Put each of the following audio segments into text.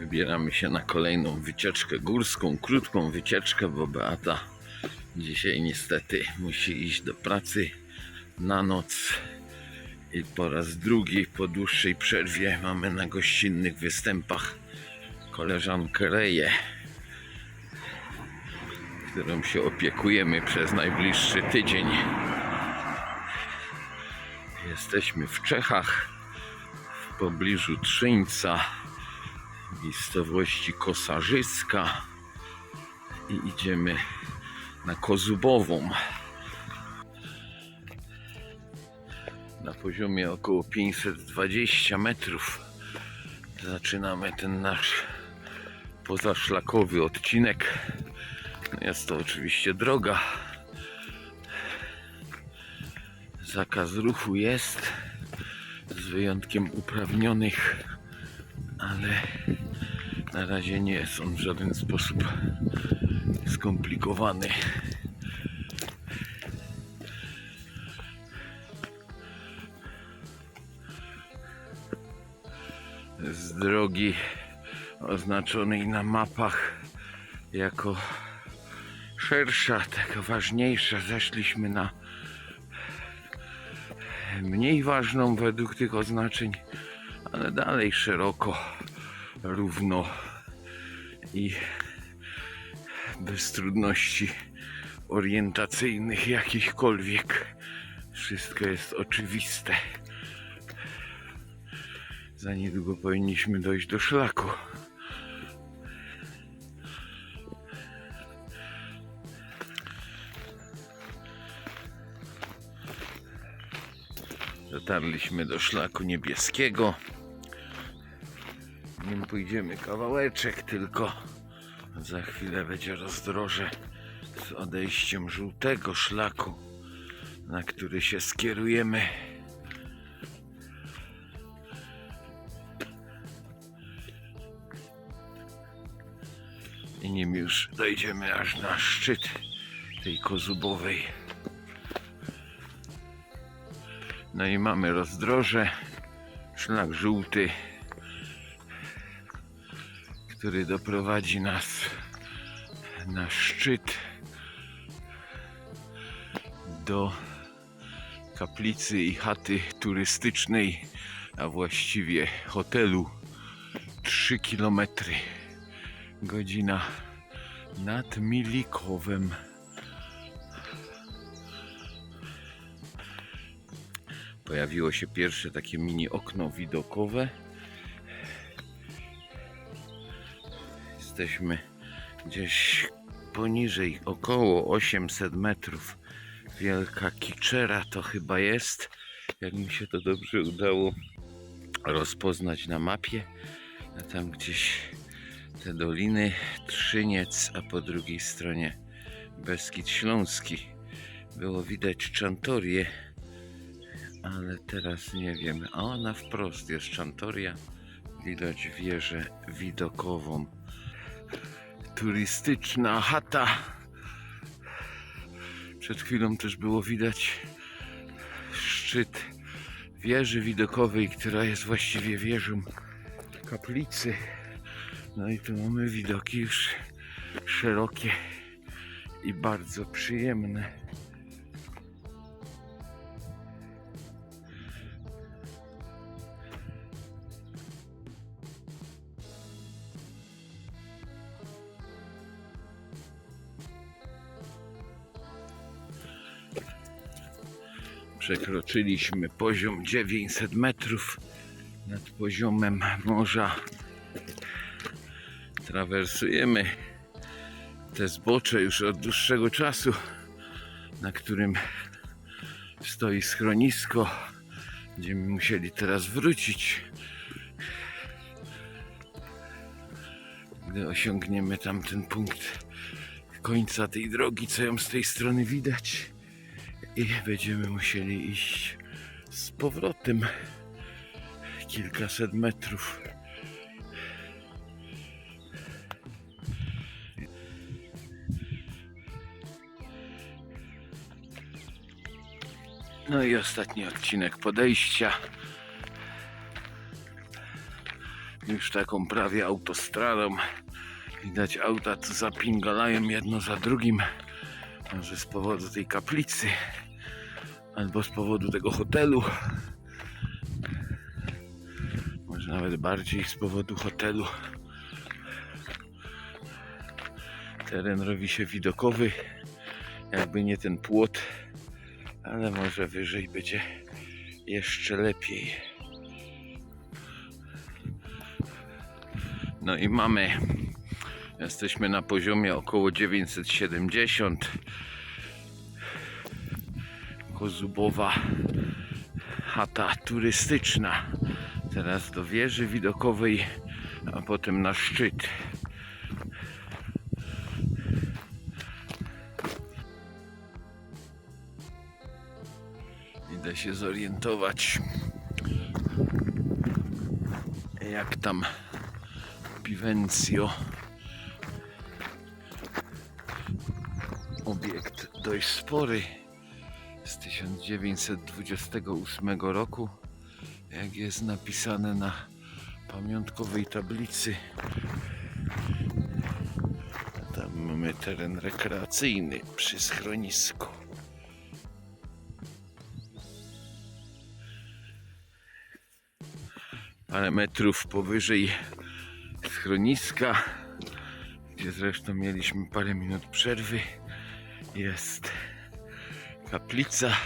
Wybieramy się na kolejną wycieczkę górską, krótką wycieczkę, bo Beata dzisiaj niestety musi iść do pracy na noc. I po raz drugi po dłuższej przerwie mamy na gościnnych występach koleżankę Reję, którą się opiekujemy przez najbliższy tydzień. Jesteśmy w Czechach, w pobliżu Trzyńca, miejscowości Kosarzyska i idziemy na Kozubową. Na poziomie około 520 metrów zaczynamy ten nasz pozaszlakowy odcinek. Jest to oczywiście droga. Zakaz ruchu jest, z wyjątkiem uprawnionych, ale na razie nie jest on w żaden sposób skomplikowany. Z drogi oznaczonej na mapach jako szersza, taka ważniejsza, zeszliśmy na mniej ważną według tych oznaczeń, ale dalej szeroko, równo i bez trudności orientacyjnych jakichkolwiek. Wszystko jest oczywiste. Za niedługo powinniśmy dojść do szlaku. Dotarliśmy do szlaku niebieskiego. Nim pójdziemy kawałeczek tylko. Za chwilę będzie rozdroże z odejściem żółtego szlaku, na który się skierujemy. I nim już dojdziemy aż na szczyt tej kozubowej. No i mamy rozdroże, szlak żółty, który doprowadzi nas na szczyt do kaplicy i chaty turystycznej, a właściwie hotelu 3 km godzina nad Milikowem. Pojawiło się pierwsze takie mini okno widokowe. Jesteśmy gdzieś poniżej około 800 metrów. Wielka kiczera to chyba jest. Jak mi się to dobrze udało rozpoznać na mapie. A tam gdzieś te doliny Trzyniec, a po drugiej stronie Beskid Śląski. Było widać Czantorię, ale teraz nie wiem. A ona wprost jest Czantoria. Widać wieżę widokową. Turystyczna chata. Przed chwilą też było widać szczyt wieży widokowej, która jest właściwie wieżą kaplicy. No i tu mamy widoki już szerokie i bardzo przyjemne. Przekroczyliśmy poziom 900 metrów nad poziomem morza trawersujemy te zbocze już od dłuższego czasu, na którym stoi schronisko. Będziemy musieli teraz wrócić. Gdy osiągniemy tamten punkt końca tej drogi, co ją z tej strony widać, i będziemy musieli iść z powrotem kilkaset metrów. No i ostatni odcinek podejścia. już taką prawie autostradą. Widać auta co zapingalają jedno za drugim. Może z powodu tej kaplicy, albo z powodu tego hotelu. Może nawet bardziej z powodu hotelu. Teren robi się widokowy, jakby nie ten płot, ale może wyżej będzie jeszcze lepiej. No i mamy, jesteśmy na poziomie około 970. Kozubowa chata turystyczna. Teraz do wieży widokowej, a potem na szczyt. Idę się zorientować, jak tam Pivencio. Obiekt dość spory 1928 roku, jak jest napisane na pamiątkowej tablicy. Tam mamy teren rekreacyjny przy schronisku. Parę metrów powyżej schroniska, gdzie zresztą mieliśmy parę minut przerwy, jest kaplica.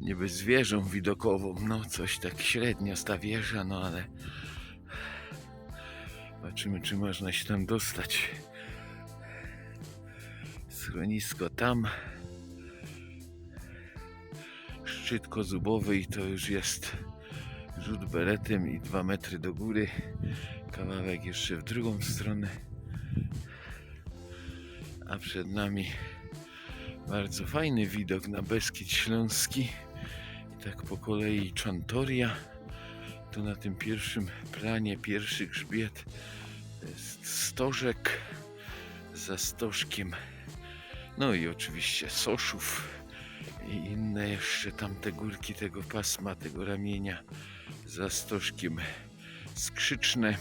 Niby z wieżą widokową, no coś tak średnio z ta wieża, no ale zobaczymy czy można się tam dostać. Schronisko tam. Szczyt kozubowy i to już jest rzut beretem i dwa metry do góry. Kawałek jeszcze w drugą stronę. A przed nami bardzo fajny widok na Beskid Śląski. I tak po kolei Czantoria. Tu na tym pierwszym planie, pierwszy grzbiet jest stożek za stożkiem. No i oczywiście Soszów i inne jeszcze tamte górki tego pasma, tego ramienia za stożkiem skrzyczne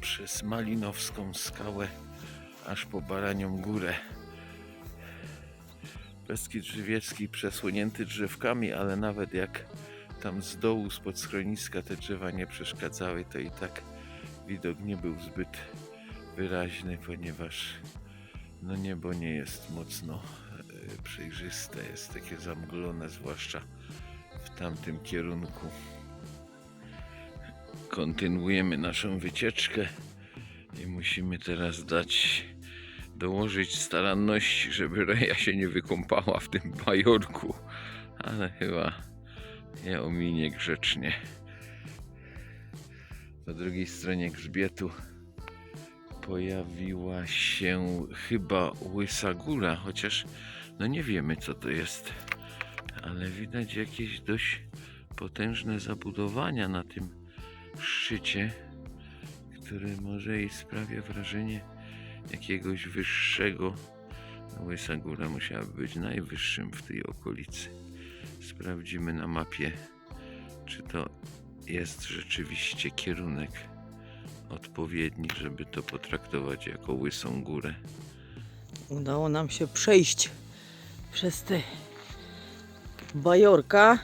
przez Malinowską skałę aż po Baranią Górę. Beskid Żywiecki przesłonięty drzewkami, ale nawet jak tam z dołu, spod schroniska te drzewa nie przeszkadzały, to i tak widok nie był zbyt wyraźny, ponieważ no niebo nie jest mocno e, przejrzyste, jest takie zamglone, zwłaszcza w tamtym kierunku. Kontynuujemy naszą wycieczkę i musimy teraz dać dołożyć staranności, żeby Reja się nie wykąpała w tym bajorku, ale chyba je ominie grzecznie. Po drugiej stronie grzbietu pojawiła się chyba łysa góra, chociaż no nie wiemy co to jest, ale widać jakieś dość potężne zabudowania na tym szczycie, które może i sprawia wrażenie jakiegoś wyższego. No, Łysa góra musiała być najwyższym w tej okolicy. Sprawdzimy na mapie, czy to jest rzeczywiście kierunek odpowiedni, żeby to potraktować jako łysą górę. Udało nam się przejść przez te bajorka.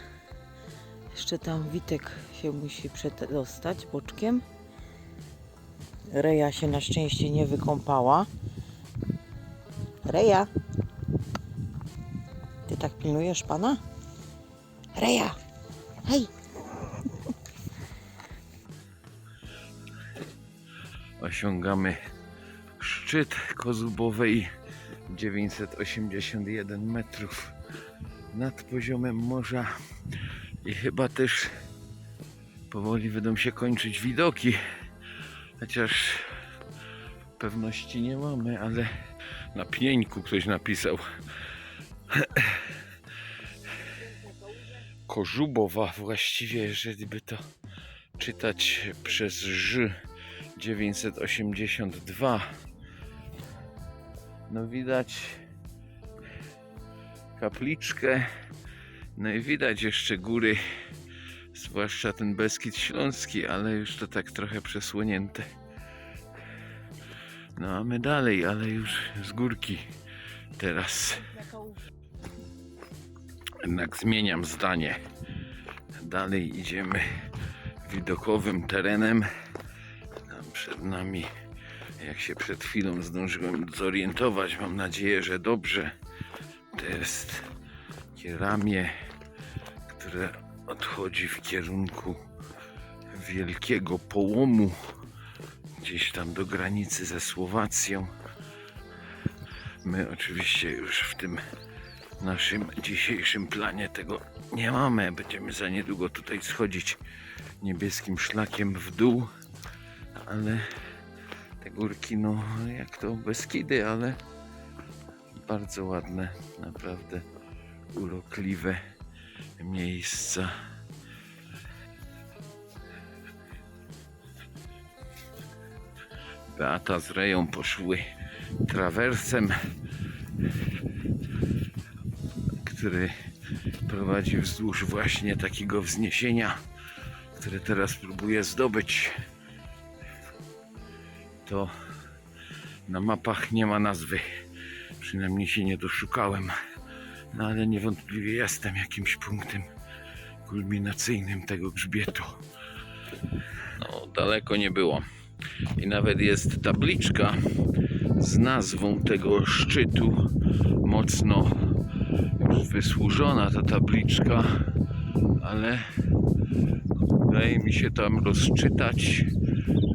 Jeszcze tam Witek się musi przedostać boczkiem. Reja się na szczęście nie wykąpała. Reja! Ty tak pilnujesz pana? Reja! Hej! Osiągamy szczyt Kozubowej 981 metrów nad poziomem morza i chyba też powoli będą się kończyć widoki chociaż pewności nie mamy, ale na pieńku ktoś napisał. Korzubowa właściwie, jeżeli by to czytać przez Ż 982 no widać kapliczkę no i widać jeszcze góry Zwłaszcza ten Beskid Śląski, ale już to tak trochę przesłonięte. No a my dalej, ale już z górki teraz. Jednak zmieniam zdanie. Dalej idziemy widokowym terenem. Tam przed nami, jak się przed chwilą zdążyłem zorientować, mam nadzieję, że dobrze. To jest ramię, które odchodzi w kierunku wielkiego połomu, gdzieś tam do granicy ze Słowacją. My oczywiście już w tym naszym dzisiejszym planie tego nie mamy. Będziemy za niedługo tutaj schodzić niebieskim szlakiem w dół, ale te górki, no jak to Beskidy, ale bardzo ładne, naprawdę urokliwe miejsca. Beata z Reją poszły trawersem, który prowadzi wzdłuż właśnie takiego wzniesienia, które teraz próbuję zdobyć. To na mapach nie ma nazwy. Przynajmniej się nie doszukałem. No ale niewątpliwie jestem jakimś punktem kulminacyjnym tego grzbietu. No, daleko nie było. I nawet jest tabliczka z nazwą tego szczytu. Mocno już wysłużona ta tabliczka, ale daje mi się tam rozczytać,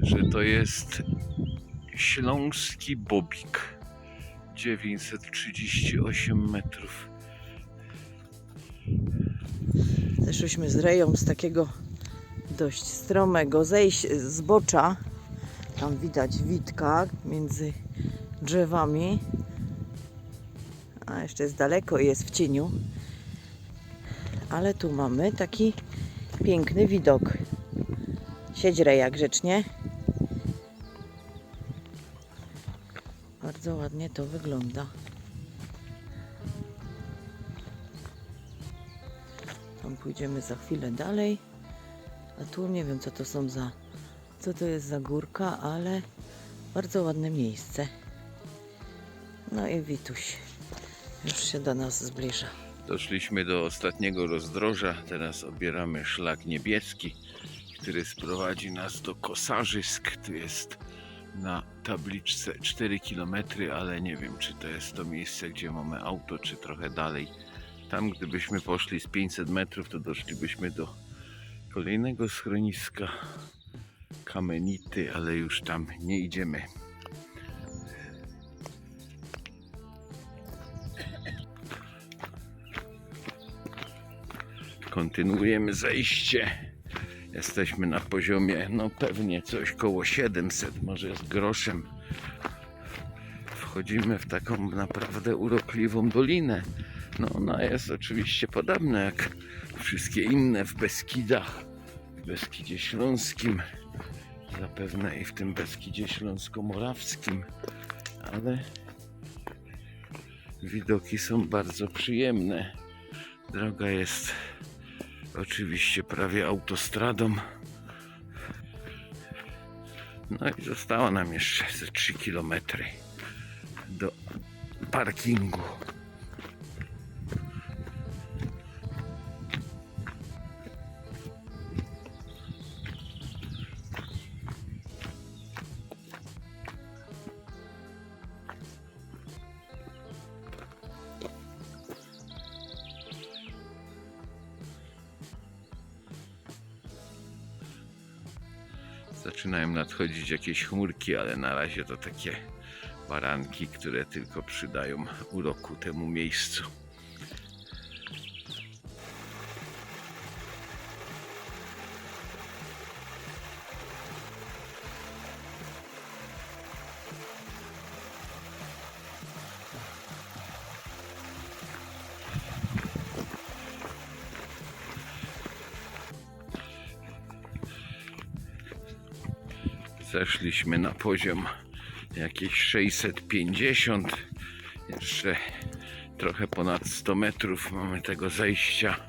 że to jest Śląski Bobik. 938 metrów. Zeszłyśmy z reją z takiego dość stromego zejść zbocza. Tam widać witka między drzewami. A jeszcze jest daleko i jest w cieniu. Ale tu mamy taki piękny widok. Siedź reja grzecznie. Bardzo ładnie to wygląda. Tam pójdziemy za chwilę dalej. A tu nie wiem co to są za. Co to jest za górka, ale bardzo ładne miejsce. No i Wituś już się do nas zbliża. Doszliśmy do ostatniego rozdroża. Teraz obieramy szlak niebieski, który sprowadzi nas do Kosarzysk. Tu jest na tabliczce 4 km, ale nie wiem, czy to jest to miejsce, gdzie mamy auto, czy trochę dalej. Tam, gdybyśmy poszli z 500 metrów, to doszlibyśmy do kolejnego schroniska Kamenity, ale już tam nie idziemy. Kontynuujemy zejście. Jesteśmy na poziomie, no pewnie coś koło 700, może z groszem. Wchodzimy w taką naprawdę urokliwą dolinę. No ona jest oczywiście podobna jak wszystkie inne w Beskidach, w Beskidzie Śląskim, zapewne i w tym Beskidzie Śląsko-Morawskim, ale widoki są bardzo przyjemne. Droga jest oczywiście prawie autostradą. No i zostało nam jeszcze ze 3 km do parkingu. Zaczynają nadchodzić jakieś chmurki, ale na razie to takie baranki, które tylko przydają uroku temu miejscu. Zeszliśmy na poziom jakieś 650. Jeszcze trochę ponad 100 metrów mamy tego zejścia.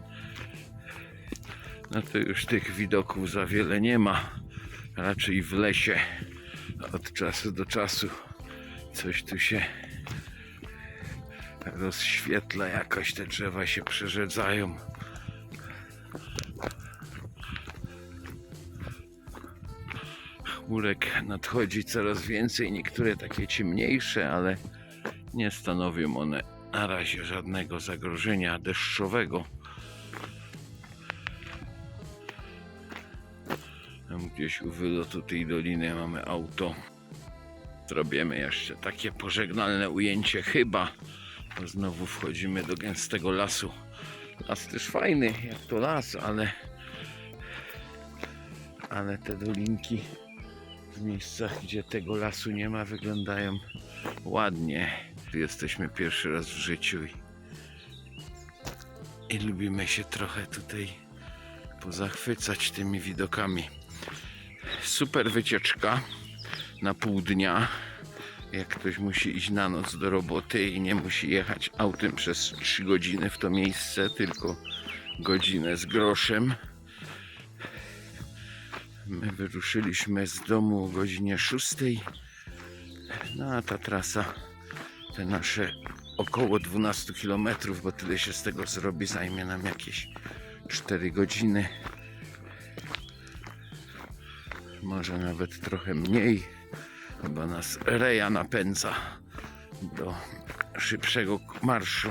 no to już tych widoków za wiele nie ma. Raczej w lesie od czasu do czasu coś tu się rozświetla, jakoś te drzewa się przerzedzają. Chmurek nadchodzi coraz więcej, niektóre takie ciemniejsze, ale nie stanowią one na razie żadnego zagrożenia deszczowego. Tam gdzieś u wylotu tej doliny mamy auto. Zrobimy jeszcze takie pożegnalne ujęcie chyba. Znowu wchodzimy do gęstego lasu. Las też fajny, jak to las, ale ale te dolinki w miejscach, gdzie tego lasu nie ma, wyglądają ładnie. Jesteśmy pierwszy raz w życiu i, i lubimy się trochę tutaj pozachwycać tymi widokami. Super wycieczka na pół dnia. Jak ktoś musi iść na noc do roboty i nie musi jechać autem przez 3 godziny w to miejsce, tylko godzinę z groszem. My wyruszyliśmy z domu o godzinie 6. No a ta trasa, te nasze około 12 km, bo tyle się z tego zrobi, zajmie nam jakieś 4 godziny. Może nawet trochę mniej. Chyba nas Reja napędza do szybszego marszu.